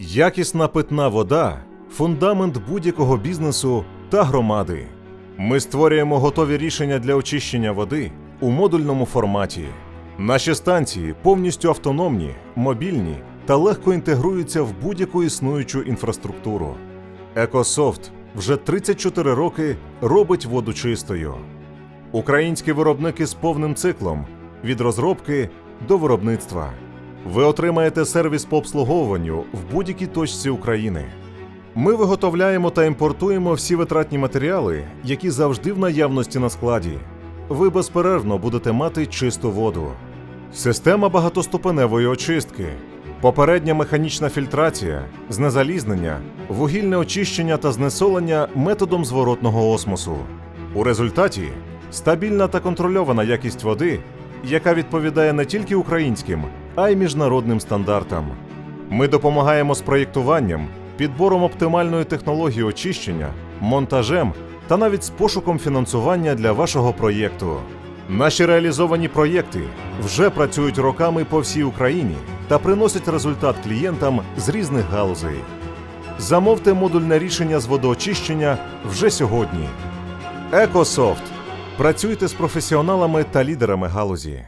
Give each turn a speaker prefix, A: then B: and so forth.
A: Якісна питна вода фундамент будь-якого бізнесу та громади. Ми створюємо готові рішення для очищення води у модульному форматі. Наші станції повністю автономні, мобільні та легко інтегруються в будь-яку існуючу інфраструктуру. Екософт вже 34 роки робить воду чистою. Українські виробники з повним циклом від розробки до виробництва. Ви отримаєте сервіс по обслуговуванню в будь-якій точці України. Ми виготовляємо та імпортуємо всі витратні матеріали, які завжди в наявності на складі. Ви безперервно будете мати чисту воду. Система багатоступеневої очистки, попередня механічна фільтрація, знезалізнення, вугільне очищення та знесолення методом зворотного осмосу. У результаті стабільна та контрольована якість води, яка відповідає не тільки українським, а й міжнародним стандартам. Ми допомагаємо з проєктуванням, підбором оптимальної технології очищення, монтажем та навіть з пошуком фінансування для вашого проєкту. Наші реалізовані проєкти вже працюють роками по всій Україні та приносять результат клієнтам з різних галузей. Замовте модульне рішення з водоочищення вже сьогодні. Екософт. Працюйте з професіоналами та лідерами галузі.